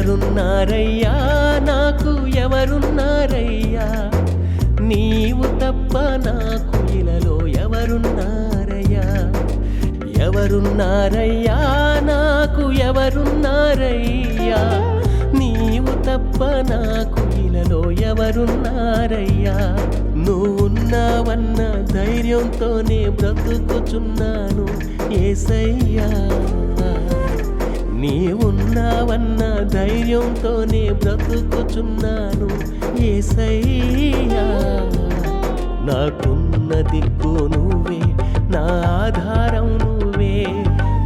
ఎవరున్నారయ్యా? నాకు ఎవరున్నారయ్యా? నీవు తప్ప నాకు ఇలలో ఎవరున్నారయ్యా? ఎవరున్నారయ్యా? నాకు ఎవరున్నారయ్యా? నీవు తప్ప నాకు ఇలలో ఎవరున్నారయ్యా? నువ్వున్నావన్న ధైర్యంతోనే బ్రతుకుచున్నాను ఏసయ్యా. నీ ఉన్నావన్న ధైర్యంతోనే బ్రతుకుచున్నాను ఏసయ్యా. నాకున్న దిక్కు నువ్వే నా ఆధారం నువ్వే.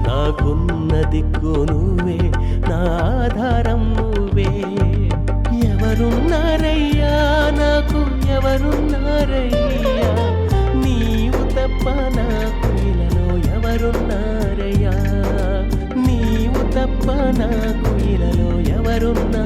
నాకున్న దిక్కు నువ్వే నా ఆధారం నువ్వే. ఎవరున్నారయ్యా? నాకు ఎవరున్నారయ్యా? నీవు తప్ప నాకు ఇలలో ఎవరున్నారయ్యా? తప్ప నాకు ఇలలో ఎవరున్నా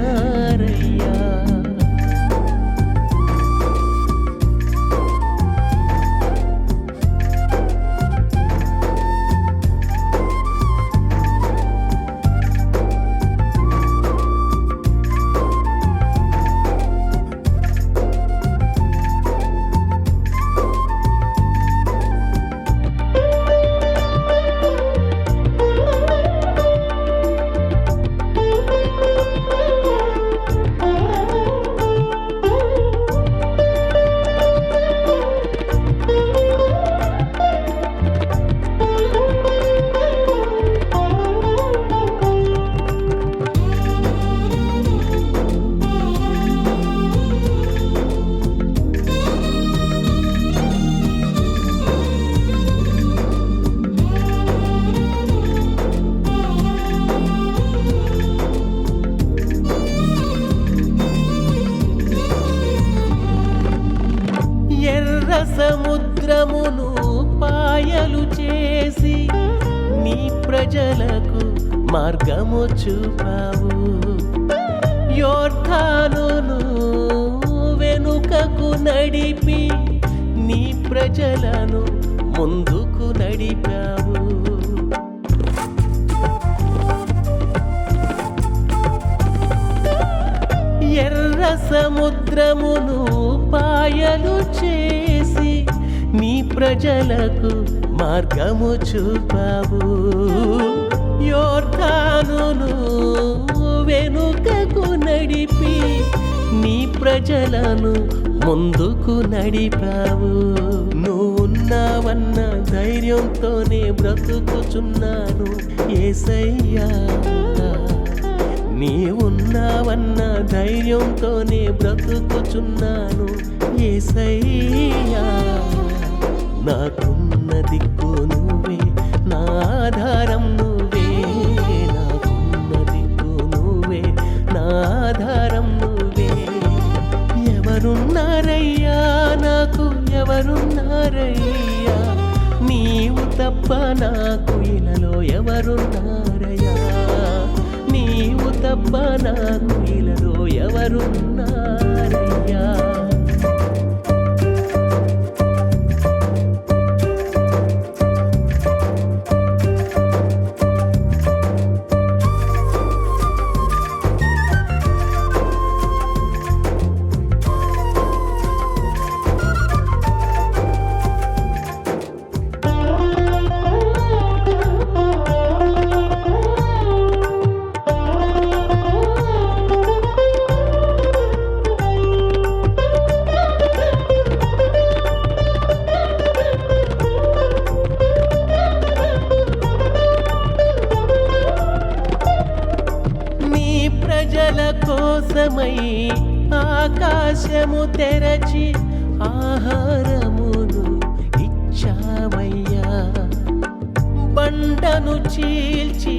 సముద్రమును పాయలు చేసి నీ ప్రజలకు మార్గము చూపావు. యోర్ధానును వెనుకకు నడిపి నీ ప్రజలను ముందుకు నడిపావు. ఎర్ర సముద్రమును పాయలు చే నీ ప్రజలకు మార్గము చూపావు. యోర్ధానును వెనుకకు నడిపి నీ ప్రజలను ముందుకు నడిపావు. నువ్వున్నావన్న ధైర్యంతోనే బ్రతుకుచున్నాను ఏసయ్యా. నీవున్నావన్న ధైర్యంతోనే బ్రతుకుచున్నాను ఏసయ్యా. నాకున్న దిక్కు నువ్వే నా ఆధారం నువ్వే. నాకున్న దిక్కు నువ్వే నా ఆధారం నువ్వే. ఎవరున్నారయ్యా? నాకు ఎవరున్నారయ్యా? నీవు తప్ప నాకు ఇలలో ఎవరున్నారయ్యా? నీవు తప్ప నాకు ఇలలో ఎవరున్నారయ్యా? ఆకాశము తెరచి ఆహారమును ఇచ్చామయ్యా. బండను చీల్చి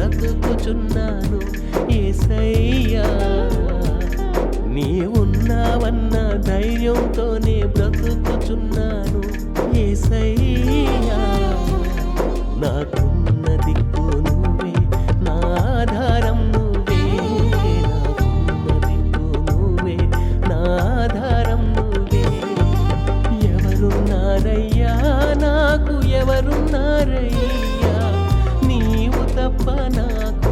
బ్రతుకుచున్నాను ఏసయ్యా. నీ ఉన్నావన్న ధైర్యంతోనే బ్రతుకుచున్నాను ఏసయ్యా. నాకున్న దిక్కు నువ్వే నా ఆధారం నువ్వే. నాకున్న దిక్కు నువ్వే నా ఆధారం నువ్వే. ఎవరున్నారయ్యా? నాకు ఎవరున్నారయ్యా? తప్ప నాకు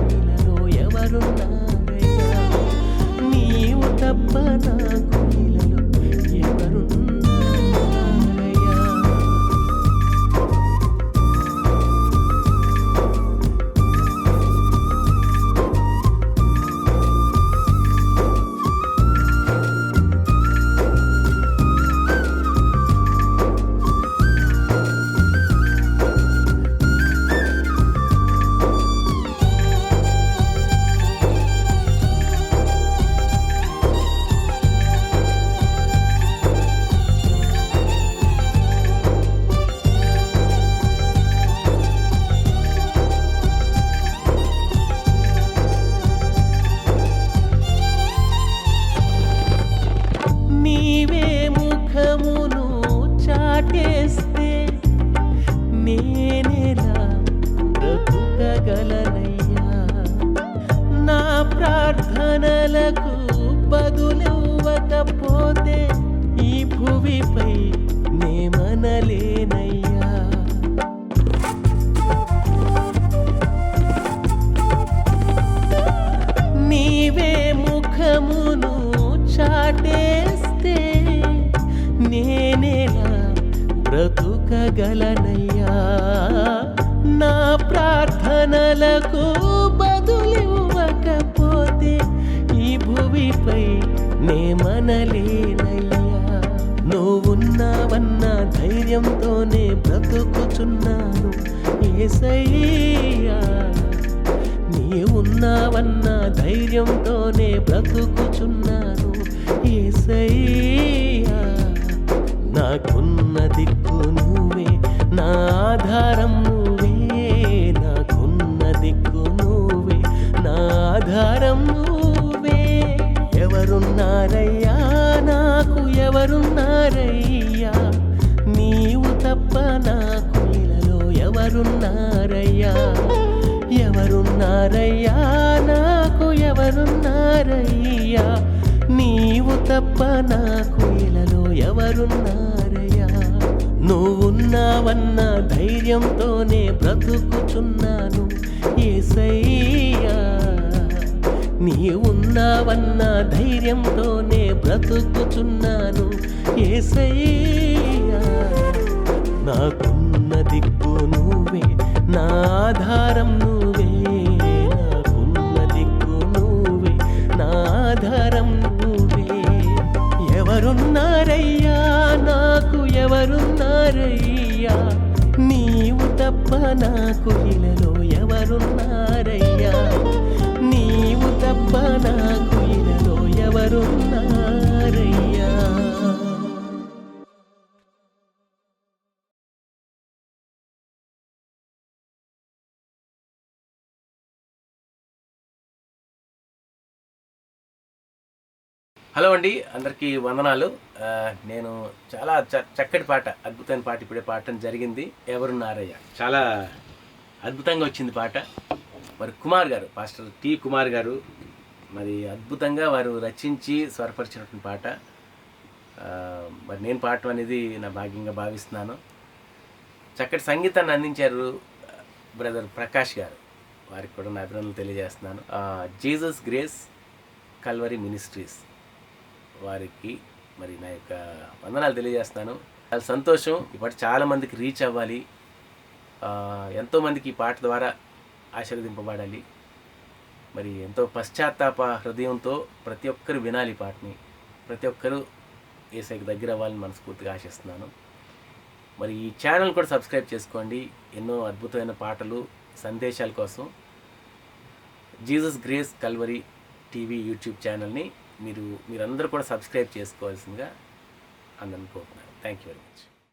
ఎవరున్నారయ్యా నీవు తప్ప నాకు బ్రతుకగలనయ్యా నా ప్రార్థనలకు బదులివ్వకపోతే ఈ భూమిపై నే మనలేనయ్యా. నువ్వున్నావన్న ధైర్యంతోనే బ్రతుకుచున్నాను ఏసయ్యా. నీ ఉన్నావన్న ధైర్యంతోనే బ్రతుకుచున్నాను ఏసయ్యా. నాకున్న దిక్కు నువ్వే నా ఆధారం నువ్వే నాకున్న దిక్కు నువ్వే నా ఆధారం నువ్వే. ఎవరున్నారయ్యా? నాకు ఎవరున్నారయ్యా? నీవు తప్ప నాకు ఇలలో ఎవరున్నారయ్యా? ఎవరున్నారయ్యా? నాకు ఎవరున్నారయ్యా? నీవు తప్ప నాకు ఇలలో ఎవరున్నారయ్యా? నువ్వున్నావన్న ధైర్యంతోనే బ్రతుకుచున్నాను ఏసయ్యా. నీ ఉన్నావన్న ధైర్యంతోనే బ్రతుకుచున్నాను ఏసయ్యా. నాకున్న దిక్కు నువ్వే నా ఆధారం ఎవరున్నారయ్యా నాకు ఎవరున్నారయ్యా? నీవు తప్ప నాకు ఇలలో ఎవరున్నారయ్యా? హలో అండి అందరికీ వందనాలు. నేను చాలా చక్కటి పాట అద్భుతమైన పాట ఇప్పుడే పాడటం జరిగింది. ఎవరున్నారయ్య చాలా అద్భుతంగా వచ్చింది పాట. మరి కుమార్ గారు పాస్టర్ టి కుమార్ గారు మరి అద్భుతంగా వారు రచించి స్వరపరిచినటువంటి పాట. మరి నేను పాడటం అనేది నా భాగ్యంగా భావిస్తున్నాను. చక్కటి సంగీతాన్ని అందించారు బ్రదర్ ప్రకాష్ గారు. వారికి కూడా నా అభినందనలు తెలియజేస్తున్నాను. Jesus grace Calvary ministries. వారికి మరి నా యొక్క వందనాలు తెలియజేస్తున్నాను. చాలా సంతోషం. ఈ పాట చాలామందికి రీచ్ అవ్వాలి. ఎంతోమందికి ఈ పాట ద్వారా ఆశీర్వదింపబడాలి. మరి ఎంతో పశ్చాత్తాప హృదయంతో ప్రతి ఒక్కరు వినాలి ఈ పాటని. ప్రతి ఒక్కరూ ఏసైకి దగ్గర అవ్వాలని మనస్ఫూర్తిగా ఆశిస్తున్నాను. మరి ఈ ఛానల్ కూడా సబ్స్క్రైబ్ చేసుకోండి. ఎన్నో అద్భుతమైన పాటలు సందేశాల కోసం Jesus grace Calvary TV YouTube ఛానల్ని మీరు మీరందరూ కూడా సబ్స్క్రైబ్ చేసుకోవాల్సిందిగా అందరిని కోరుతున్నాను థ్యాంక్ యూ వెరీ మచ్